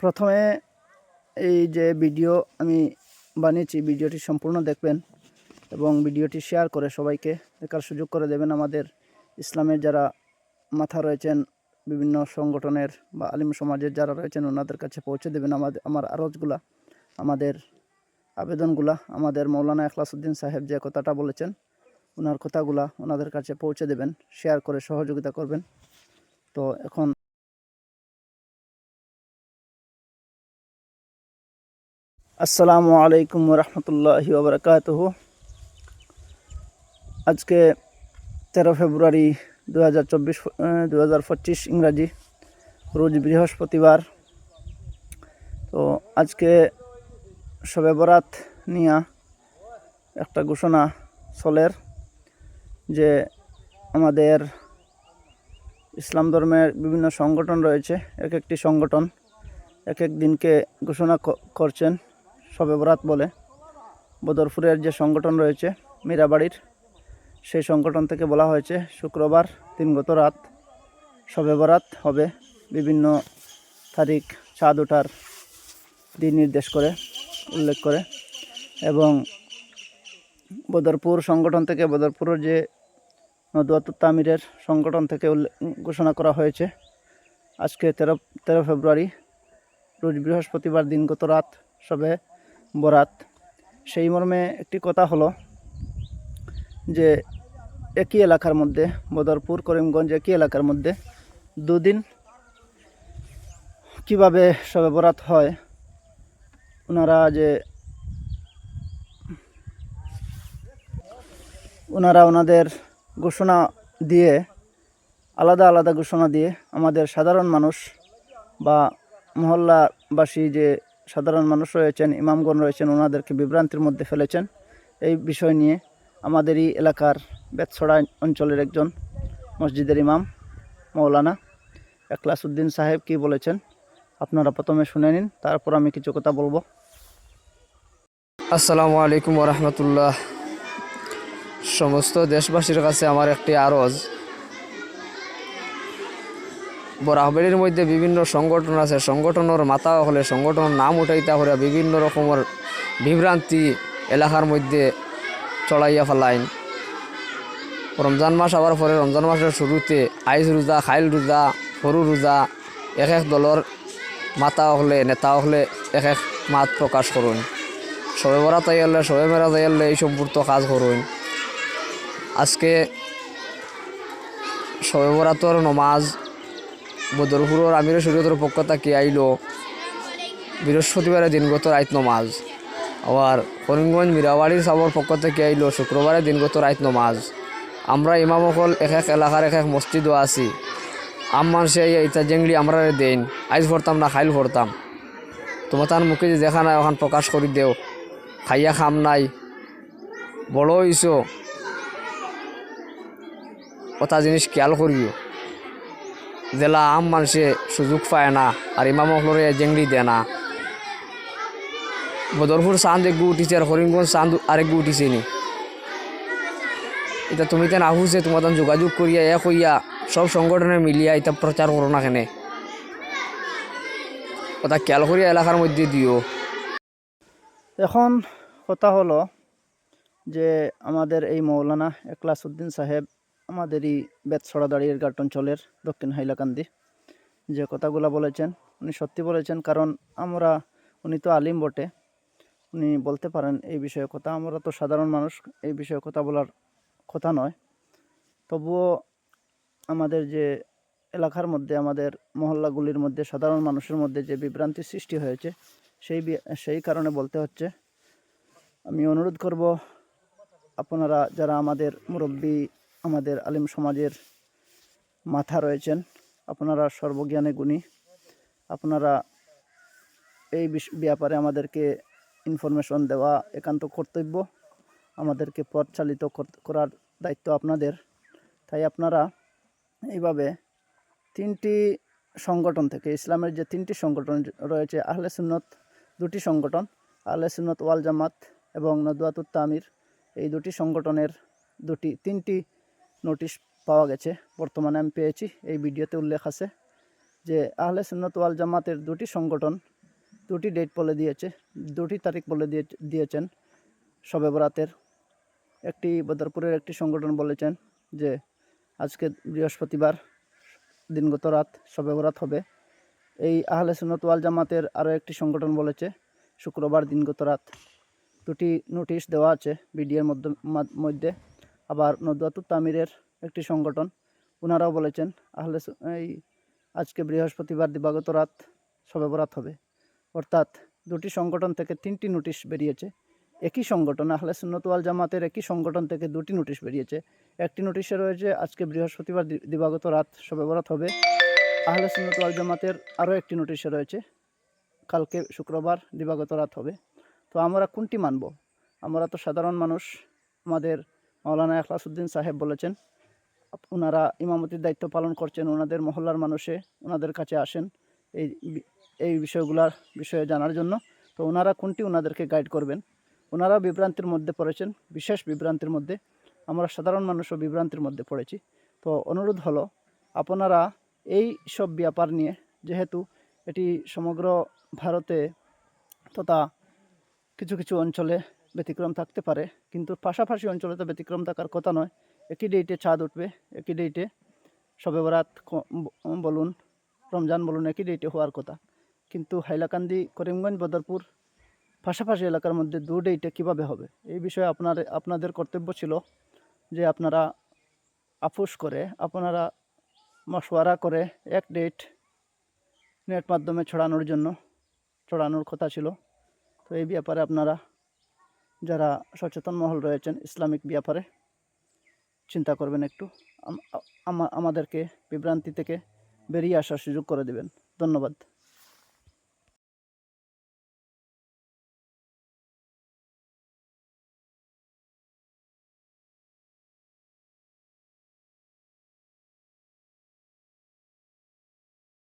প্রথমে এই যে ভিডিও আমি বানিয়েছি, ভিডিওটি সম্পূর্ণ দেখবেন এবং ভিডিওটি শেয়ার করে সবাইকে দেখার সুযোগ করে দেবেন। আমাদের ইসলামের যারা মাথা রয়েছেন, বিভিন্ন সংগঠনের বা আলিম সমাজের যারা রয়েছেন, ওনাদের কাছে পৌঁছে দেবেন আমাদের আমার আরজগুলা, আমাদের আবেদনগুলা, আমাদের মৌলানা এখলাসুদ্দিন সাহেব যে কথাটা বলেছেন, ওনার কথাগুলা ওনাদের কাছে পৌঁছে দেবেন, শেয়ার করে সহযোগিতা করবেন। তো এখন আসসালামু আলাইকুম রহমতুল্লাহি ওবরাকাতুহ। আজকে তেরো ফেব্রুয়ারি দু হাজার চব্বিশ দু হাজার পঁচিশ ইংরাজি, রোজ বৃহস্পতিবার। তো আজকে শবে বরাত নিয়া একটা ঘোষণা চলের যে আমাদের ইসলাম ধর্মের বিভিন্ন সংগঠন রয়েছে এক একটি সংগঠন এক এক দিনকে ঘোষণা করছেন। শবে বরাত বলে বদরপুরের যে সংগঠন রয়েছে মীরাবাড়ির, সেই সংগঠন থেকে বলা হয়েছে শুক্রবার দিনগত রাত শবে বরাত হবে বিভিন্ন তারিখ চাঁদ ওঠার দিন নির্দেশ করে, উল্লেখ করে এবং বদরপুর সংগঠন থেকে বদরপুরের যে নদুয়াতুর তামিরের সংগঠন থেকে ঘোষণা করা হয়েছে, আজকে তেরো তেরো ফেব্রুয়ারি, রোজ বৃহস্পতিবার দিনগত রাত সবে বরাত। সেই মর্মে একটি কথা হলো যে, একই এলাকার মধ্যে, বদরপুর, করিমগঞ্জ একই এলাকার মধ্যে দুদিন কীভাবে সবে বরাত হয় ওনারা যে ওনারা ওনাদের ঘোষণা দিয়ে, আলাদা আলাদা ঘোষণা দিয়ে আমাদের সাধারণ মানুষ বা মহল্লাবাসী যে সাধারণ মানুষ রয়েছেন, ইমামগণ রয়েছেন, ওনাদেরকে বিভ্রান্তির মধ্যে ফেলেছেন। এই বিষয় নিয়ে আমাদেরই এলাকার বেতছড়া অঞ্চলের একজন মসজিদের ইমাম মৌলানা একলাসউদ্দিন সাহেব কি বলেছেন, আপনারা প্রথমে শুনে নিন, তারপর আমি কিছু কথা বলব। আসসালামু আলাইকুম রহমতুল্লাহ। সমস্ত দেশবাসীর কাছে আমার একটি আরজ। বরাহবেড়ির মধ্যে বিভিন্ন সংগঠন আছে। সংগঠনের মাথা হলে সংগঠনের নাম উঠাইতা করে বিভিন্ন রকমের বিভ্রান্তি এলাকার মধ্যে চড়াইয়া ফেলাইন। রমজান মাস আবার পরে। রমজান মাসের শুরুতে আইজ রোজা, খাইল রোজা, সরু রোজা এক এক দলের মাতা হলে, নেতা হলে এক এক মাত প্রকাশ করুন। সবে বরা তাইয়ালে সবে মেরা তাইয়ালে এই সম্পূর্ত কাজ করুন। আজকে সবে বরাতর নমাজ বদরপুরের আমির শরীয়তের পক্ষ থেকে আইলো। বৃহস্পতিবারে দিনগত রাইত নমাজ। আবার করিমগঞ্জ মিরাবাড়ির সাবর পক্ষ থেকে আইলো শুক্রবারে দিনগত রাইত নমাজ। আমরা ইমামসকল এক এক এলাকার এক এক মসজিদও আছি। আম মানুষে ইতা জেংলি আমরা দেন। আইজ ভরতাম না, খাইল ভরতাম। তোমার তার মুখে যে দেখা নাই, ওখান প্রকাশ করি দেও। খাইয়া খাম নাই। বড় হইছ কথা জিনিস খেয়াল করিও। জেলা আম মানুষে সুযোগ পায় না, আর ইমাম হলরে জেংড়ি দেয় না। বদরপুর চাঁদ এক গু উঠিছে আর হরিণগঞ্জ চাঁদ আরেক গু উঠিছে নি। এটা তুমি তেন আহুছে তোমার যোগাযোগ করিয়া এক হইয়া সব সংগঠনে মিলিয়া এটা প্রচার করো না কেনে। কথা খেয়াল করিয়া এলাকার মধ্যে দিও। এখন কথা হলো যে আমাদের এই মৌলানা একলাসউদ্দিন সাহেব আমাদেরই বেতছড়া দাঁড়িয়ে ঘাট অঞ্চলের দক্ষিণ হাইলাকান্দি। যে কথাগুলো বলেছেন, উনি সত্যি বলেছেন, কারণ আমরা, উনি তো আলিম বটে। উনি বলতে পারেন এই বিষয়ে কথা, আমরা তো সাধারণ মানুষ, এই বিষয়ে কথা বলার কথা নয়। তবুও আমাদের যে এলাকার মধ্যে, আমাদের মহল্লাগুলির মধ্যে, সাধারণ মানুষের মধ্যে যে বিভ্রান্তি সৃষ্টি হয়েছে, সেই সেই কারণে বলতে হচ্ছে। আমি অনুরোধ করব, আপনারা যারা আমাদের মুরব্বী আমাদের আলিম সমাজের মাথা রয়েছেন। আপনারা সর্বজ্ঞানে গুণী। আপনারা এই ব্যাপারে আমাদেরকে ইনফরমেশন দেওয়া একান্ত কর্তব্য। আমাদেরকে পথ চালিত করার দায়িত্ব আপনাদের। তাই আপনারা এইভাবে তিনটি সংগঠন থেকে, ইসলামের যে তিনটি সংগঠন রয়েছে, আহলে সুন্নত দুটি সংগঠন, আহলে সুন্নত ওয়াল জামাত এবং নদুয়াতুত তামির, এই দুটি সংগঠনের দুটি তিনটি নোটিশ পাওয়া গেছে। বর্তমানে আমি পেয়েছি। এই ভিডিওতে উল্লেখ আছে যে, আহলে সুন্নত ওয়াল জামাতের দুটি সংগঠন, দুটি ডেট বলে দিয়েছে, দুটি তারিখ বলে দিয়ে, দিয়েছেন। শবে বরাতের একটি, বদরপুরের একটি সংগঠন বলেছেন যে, আজকে বৃহস্পতিবার দিনগত রাত শবে বরাত হবে। এই আহলে সুন্নত ওয়াল জামাতের আরও একটি সংগঠন বলেছে, শুক্রবার দিনগত রাত। দুটি নোটিশ দেওয়া আছে বিডিএর মধ্যে মধ্যে। আবার নদুয়াতুর তামিরের একটি সংগঠন। ওনারাও বলেছেন, আহলে এই আজকে বৃহস্পতিবার দিবাগত রাত শবে বরাত হবে। অর্থাৎ দুটি সংগঠন থেকে তিনটি নোটিশ বেরিয়েছে। একই সংগঠন, আহলে সুন্নতওয়াল জামাতের একই সংগঠন থেকে দুটি নোটিশ বেরিয়েছে। একটি নোটিশে রয়েছে, আজকে বৃহস্পতিবার দিবাগত রাত শবে বরাত হবে। আহলে সুন্নতওয়াল জামাতের আরও একটি নোটিশে রয়েছে, কালকে শুক্রবার দিবাগত রাত হবে। তো আমরা কোনটি মানব? আমরা তো সাধারণ মানুষ, আমাদের মাওলানা এখলাসুদ্দিন সাহেব বলেছেন, ওনারা ইমামতির দায়িত্ব পালন করছেন, ওনাদের মহল্লার মানুষে ওনাদের কাছে আসেন এই এই বিষয়গুলার বিষয়ে জানার জন্য। তো ওনারা কোনটি ওনাদেরকে গাইড করবেন? ওনারা বিভ্রান্তির মধ্যে পড়েছেন, বিশেষ বিভ্রান্তির মধ্যে। আমরা সাধারণ মানুষও বিভ্রান্তির মধ্যে পড়েছি। তো অনুরোধ হলো, আপনারা এই সব ব্যাপার নিয়ে, যেহেতু এটি সমগ্র ভারতে তথা কিছু কিছু অঞ্চলে ব্যতিক্রম থাকতে পারে, কিন্তু পাশাপাশি অঞ্চলে তো ব্যতিক্রম থাকার কথা নয়। একই ডেটে চাঁদ উঠবে, একই ডেটে শবে বরাত বলুন, রমজান বলুন, একই ডেটে হওয়ার কথা। কিন্তু হাইলাকান্দি, করিমগঞ্জ, বদরপুর পাশাপাশি এলাকার মধ্যে দু ডেটে কীভাবে হবে? এই বিষয়ে আপনার, আপনাদের কর্তব্য ছিল যে আপনারা আপুস করে, আপনারা মশওয়ারা করে এক ডেট নেট মাধ্যমে ছড়ানোর জন্য, ছড়ানোর কথা ছিল। তো এই ব্যাপারে আপনারা যারা সচেতন মহল রয়েছেন ইসলামিক ব্যাপারে, চিন্তা করবেন একটু। আমাদেরকে বিভ্রান্তি থেকে বেরিয়ে আসার সুযোগ করে দেবেন। ধন্যবাদ।